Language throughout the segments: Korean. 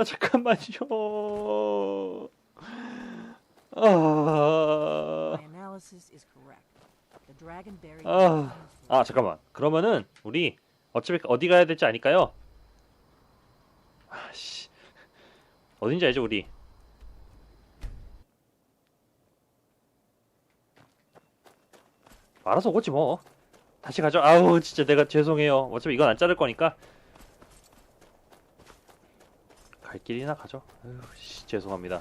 아 잠깐만요. 아, 아, 아 잠깐만. 그러면은 우리 어차피 어디 가야 될지 아니까요. 아씨, 어딘지 알죠 우리? 알아서 오지 뭐. 다시 가죠. 아우 진짜 내가 죄송해요. 어차피 이건 안 자를 거니까 갈 길이나 가죠. 씨, 죄송합니다.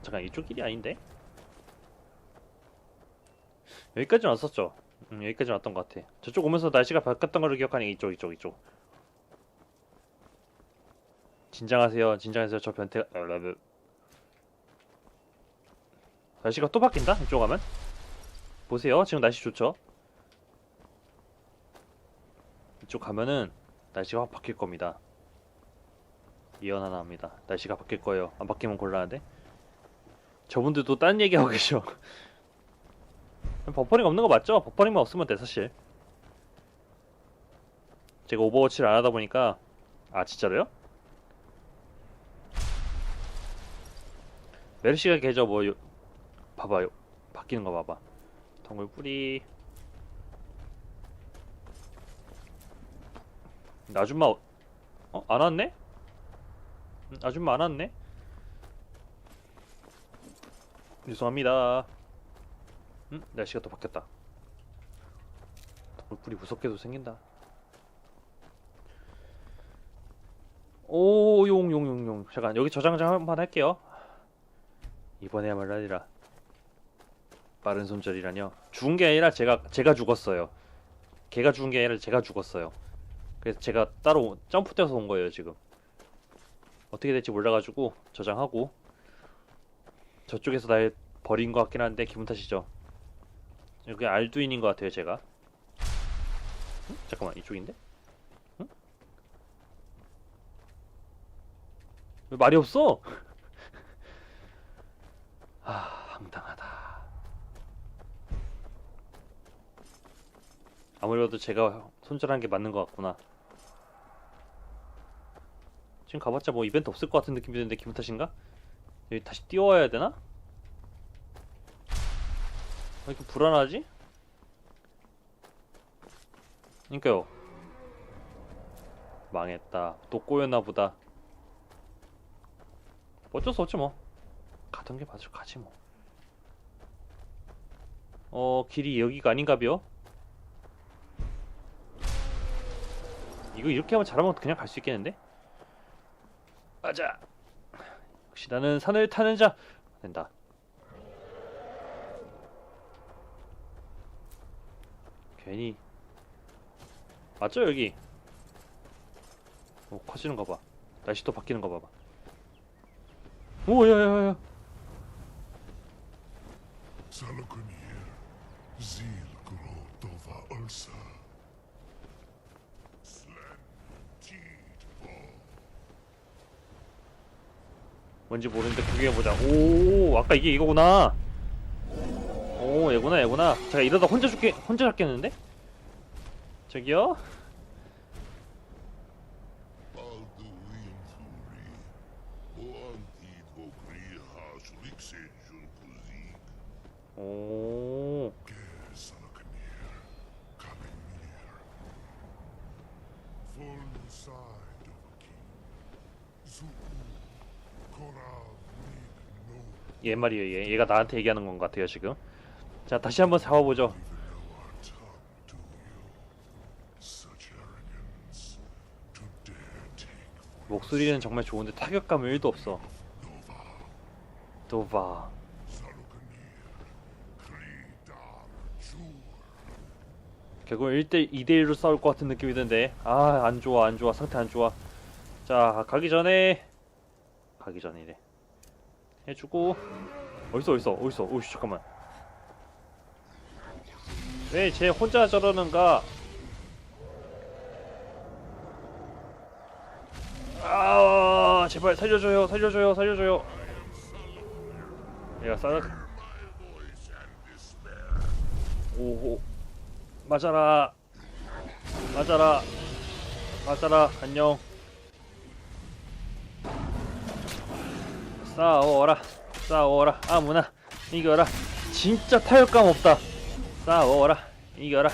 잠깐 이쪽 길이 아닌데? 여기까지는 왔었죠. 음, 여기까지 왔던 것 같아. 저쪽 오면서 날씨가 바뀌었던 걸 기억하니 이쪽, 이쪽, 이쪽. 진정하세요, 진정하세요. 저 변태. 아, 라브. 날씨가 또 바뀐다. 이쪽 가면. 보세요. 지금 날씨 좋죠. 이쪽 가면은 날씨가 확 바뀔 겁니다. 예언 하나 합니다. 날씨가 바뀔 거예요. 안 바뀌면 곤란한데. 저분들도 딴 얘기하고 계셔. 버퍼링 없는 거 맞죠? 버퍼링만 없으면 돼 사실 제가 오버워치를 안 하다 보니까 아 진짜로요? 메르시가 계좌 뭐 요... 봐봐요 바뀌는 거 봐봐 동굴 뿌리 아줌마 어? 어? 안 왔네? 안 왔네? 죄송합니다 응? 날씨가 또 바뀌었다. 돌불이 무섭게도 생긴다. 오, 용, 용, 용, 용. 잠깐, 여기 저장장 한번 할게요. 이번에야말로 아니라. 빠른 손절이라뇨. 죽은 게 아니라 제가, 제가 죽었어요. 걔가 죽은 게 아니라 제가 죽었어요. 그래서 제가 따로 점프 뛰어서 온 거예요, 지금. 어떻게 될지 몰라가지고 저장하고. 저쪽에서 날 버린 것 같긴 한데 기분 탓이죠. 여기 알두인인 것 같아요, 제가. 응? 잠깐만, 이쪽인데? 응? 왜 말이 없어? 아, 황당하다. 아무래도 제가 손절한 게 맞는 것 같구나. 지금 가봤자 뭐 이벤트 없을 것 같은 느낌이 드는데 기분 탓인가? 여기 다시 뛰어와야 되나? 왜 이렇게 불안하지? 그니까요. 망했다. 또 꼬였나 보다. 어쩔 수 없지 뭐. 가던 게 맞을 가지 뭐. 어, 길이 여기가 아닌가벼? 이거 이렇게 하면 잘하면 그냥 갈 수 있겠는데? 맞아. 역시 나는 산을 타는 자. 된다. 괜히 맞죠 여기 오 커지는 거 봐 날씨 또 바뀌는 거 봐봐 오 야야야야 Salakunir, Zil Gro Dova Ursa. Slen 뭔지 모르는데 구경해보자 오 아까 이게 이거구나. 오 얘구나 얘구나. 제가 이러다 혼자 죽게 혼자 잡겠는데? 저기요. 오 얘 말이에요 얘 얘가 나한테 얘기하는 건것 같아요 지금. 자 다시 한번 for 목소리는 정말 좋은데 타격감은 1도 없어. 도바. 결국 1대 2대1로 싸울 것 같은 느낌이 드는데. 아 안 좋아 안 좋아. 상태 안 좋아. 자 가기 전에. 가기 전이래 해주고. 어딨어 어딨어 어딨어. 오씨 잠깐만. 왜 쟤 혼자 저러는가? 아 제발 살려줘요 살려줘요 살려줘요. 얘가 싸 오호. 맞아라. 맞아라. 맞아라. 안녕 싸워라 싸워라. 아무나 이겨라. 진짜 타격감 없다. 싸워라 이겨라.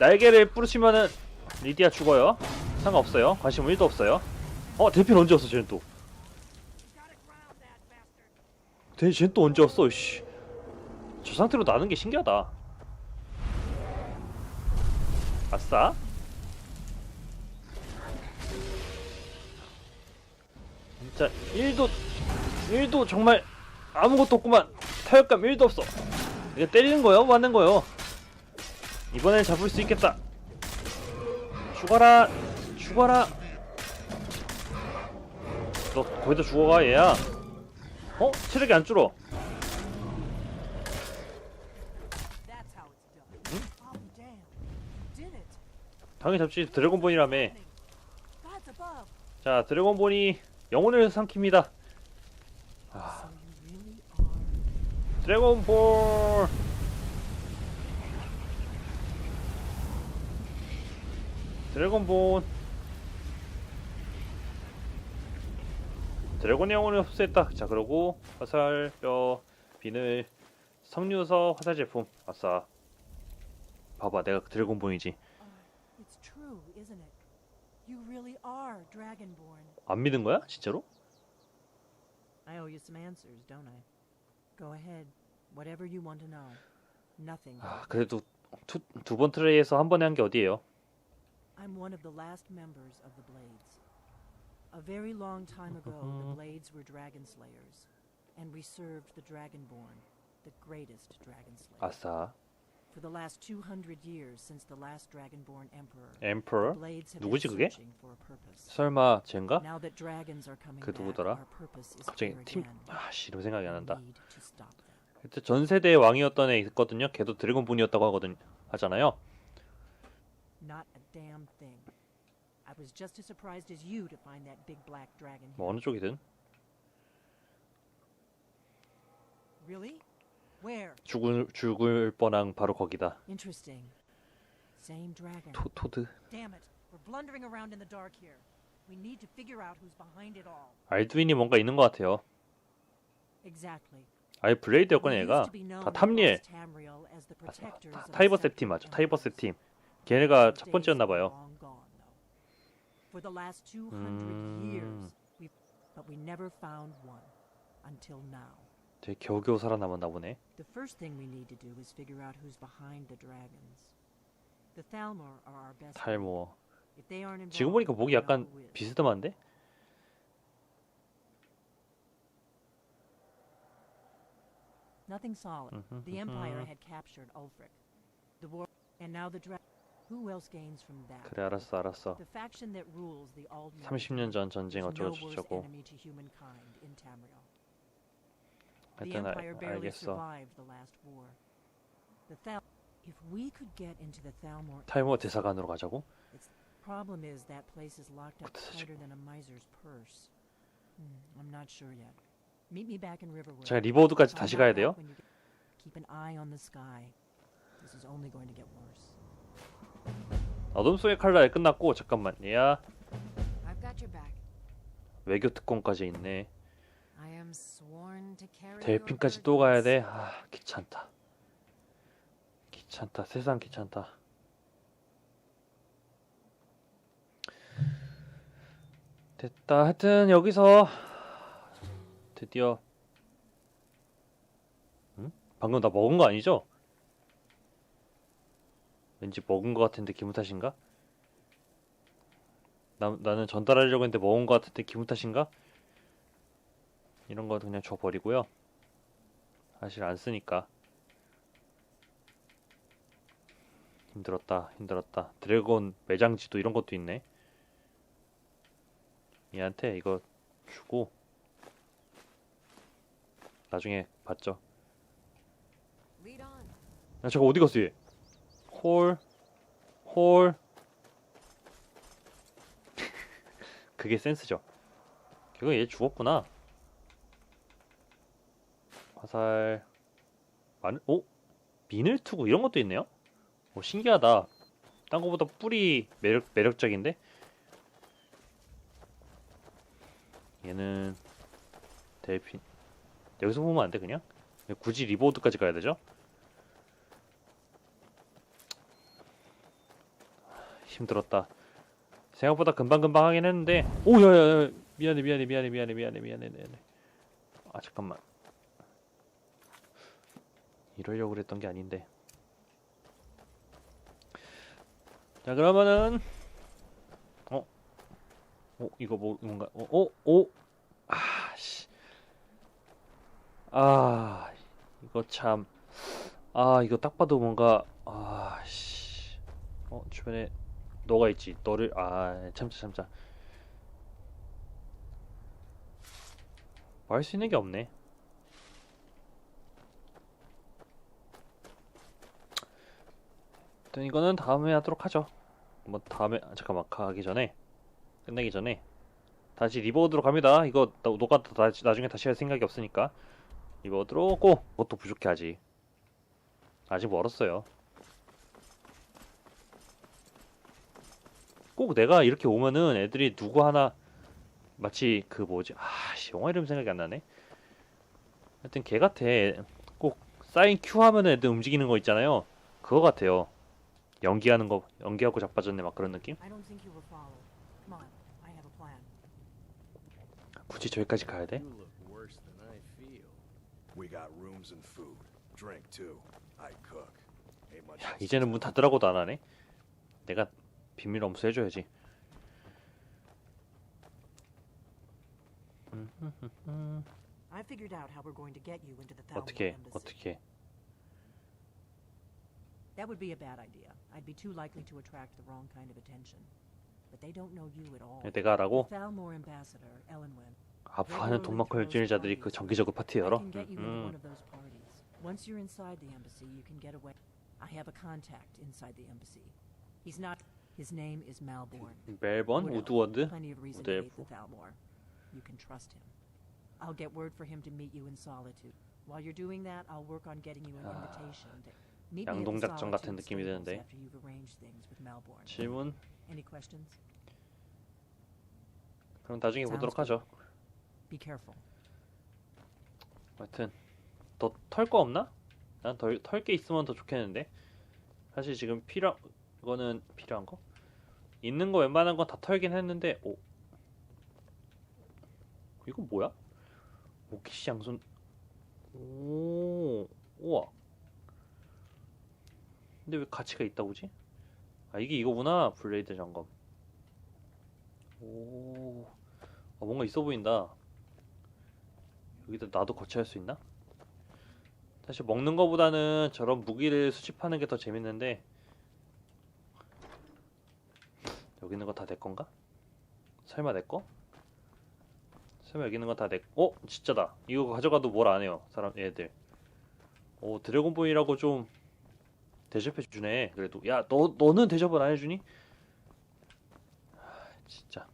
날개를 부르치면은 리디아 죽어요. 상관없어요. 관심 1도 없어요. 어 대필 언제 왔어 쟤는 또? 대, 쟤는 또 언제 왔어 씨. 저 상태로 나는 게 신기하다. 아싸 진짜 1도 1도 정말 아무것도 없구만 타격감 1도 없어 이게 때리는 거요? 맞는 거요? 이번엔 잡을 수 있겠다 죽어라 죽어라 너 거기다 죽어가 얘야 어? 체력이 안 줄어. 당연히 잡지 드래곤본이라며. 자 드래곤본이 영혼을 삼킵니다. 아. 드래곤볼. 드래곤본 드래곤 영혼을 흡수했다. 자 그러고 화살 뼈 비늘 석류서 화살 제품. 아싸. 봐봐 내가 드래곤본이지. Uh, it's true, isn't it? You really are Dragonborn. 안 믿은 거야 진짜로? I owe you some answers, don't I? Go ahead. Whatever you want to know. Nothing. 아 그래도 두 번 트레이에서 한 번에 한 게 어디예요 I'm one of the last members of the Blades. A very long time ago, the Blades were dragon slayers, and we served the Dragonborn, the greatest dragon slayer. 아싸 For the last 200 years since the last Dragonborn emperor, have 누구지, 그게? searching for a purpose. 설마 쟨가? Now that dragons are coming 그 누구더라? our purpose is 갑자기 팀. 아씨 이름 생각이 안 난다. 그때 전 세대의 왕이었던 애 있거든요 걔도 드래곤본이었다고 하거든 하잖아요 Not a damn thing. I was just as surprised as you to find that big black dragon. 뭐. 어느 쪽이든 Really? Where? 죽을 죽을 뻔한 바로 거기다 Interesting. Same dragon. 토, 토드 Damn it. We're blundering around in the dark here. We need to figure out who's behind it all. 알두인이 뭔가 있는 것 같아요 Exactly. 아예 블레이드였거든 We 얘가 다 the 아, 타- the 팀 맞죠 Empires. 팀 걔네가 첫 번째였나 봐요 long gone, though. For the last 200 음. 되게 겨우겨우 살아남았나 보네 The first thing we need to do is figure out who's behind the dragons. The Thalmor are our best. 탈모 If they aren't involved, 지금 보니까 목이 약간. 비스듬한데? Nothing solid. Mhm, The Empire mhm. had captured Ulfric. The war, and now the dra- Who else gains from that? 그래 알았어 알았어 The faction that rules the Aldmeri 30년 전 전쟁 어쩌고 저쩌고 enemy to humankind in Tamriel. The 하여튼 알, barely 알겠어 탈모 대사관으로 가자고? problem is that place is locked up 어떡하지? tighter than a miser's purse. Hmm, I'm not sure yet. Meet me back in Riverwood. 제가 리버우드까지 다시 가야 돼요? when you get- Keep an eye on the sky. This is only going to get worse. 어둠 속의 칼날 끝났고 잠깐만 얘야. 외교 특권까지 있네 I am sworn to carry your 델핀까지 또 가야 돼? 아 귀찮다 귀찮다 세상 귀찮다 됐다 하여튼 여기서 드디어 응? 방금 나 먹은 거 아니죠? 왠지 먹은 거 같은데 기분 탓인가? 나, 나는 전달하려고 했는데 먹은 거 같은데 기분 탓인가? 이런 거 그냥 줘버리고요 사실 안 쓰니까 힘들었다 힘들었다 드래곤 매장지도 이런 것도 있네 얘한테 이거 주고 나중에 봤죠. 야 저거 어디 갔어 얘 홀, 홀. 그게 센스죠. 결국 얘 죽었구나. 화살, 마늘, 오? 미늘 투구 이런 것도 있네요. 오, 신기하다. 딴 거보다 뿔이 매력, 매력적인데? 얘는 델핀 여기서 보면 안 돼 그냥? 굳이 리보드까지 가야 되죠? 힘들었다. 생각보다 금방금방 하긴 했는데 오야야야 미안해 미안해 미안해 미안해 미안해 미안해 미안해 아 잠깐만 이러려고 그랬던 게 아닌데 자 그러면은 어? 어 이거 뭐 뭔가 어? 어? 어? 아씨 아 이거 참 아 이거 딱 봐도 뭔가 아씨 어 주변에 너가 있지 너를 아 참자 참자 뭐 할 수 있는 게 없네 일단 이거는 다음에 하도록 하죠. 뭐 다음에 아, 잠깐만 가기 전에 끝내기 전에. 다시 리버드로 갑니다. 이거 다, 나중에 다시 할 생각이 없으니까. 리버드로 고! 그것도 부족해 아직. 아직 멀었어요. 꼭 내가 이렇게 오면은 애들이 누구 하나 마치 그 뭐지 아씨 영화 이름 생각이 안 나네. 하여튼 걔 같아. 꼭 사인 큐 하면 애들 움직이는 거 있잖아요. 그거 같아요 연기하는 거 연기하고 자빠졌네 막 그런 느낌. 굳이 저기까지 가야 돼? You look worse than I feel. We got rooms and food. Drink too. I cook. Ain't much 야 이제는 문 닫으라고도 안 하네 내가 비밀 엄수 해줘야지 어떻게. 어떻게 That would be a bad idea. I'd be too likely to attract the wrong kind of attention. But they don't know you at all. 내가 하라고? The Thalmor ambassador, Elenwen. 아부하는 돈 많고 열진이자들이 그 정기적으로 파티 열어? I can get you into 음. one of those parties. Once you're inside the embassy, you can get away. I have a contact inside the embassy. He's not. His name is Malborn. 멜번? Woodell. 우드워드? Plenty of reason to hate the 우드엘프 Thalmor. You can trust him. I'll get word for him to meet you in Solitude. While you're doing that, I'll work on getting you an invitation to the 양동 작전 같은 느낌이 드는데. 질문? 그럼 나중에 보도록. 하죠. 하여튼 더 털 거 없나? 난 털 게 있으면 더 좋겠는데 사실 지금 필요 이거는 필요한 거? 있는 거 웬만한 건 다 털긴 했는데 오 이거 뭐야? 오키시 양손 오 우와 근데 왜 가치가 있다고지? 아 이게 이거구나 블레이드 점검 오 아, 뭔가 있어 보인다 여기다 나도 거치할 수 있나? 사실 먹는 거보다는 저런 무기를 수집하는 게 더 재밌는데 여기 있는 거 다 내 건가? 설마 내 거? 설마 여기 있는 거 다 내? 어? 진짜다. 이거 가져가도 뭘 안 해요. 사람 얘들. 오 드래곤보이라고 좀 대접해 주네. 그래도 야 너 너는 대접을 안 해주니? 하, 진짜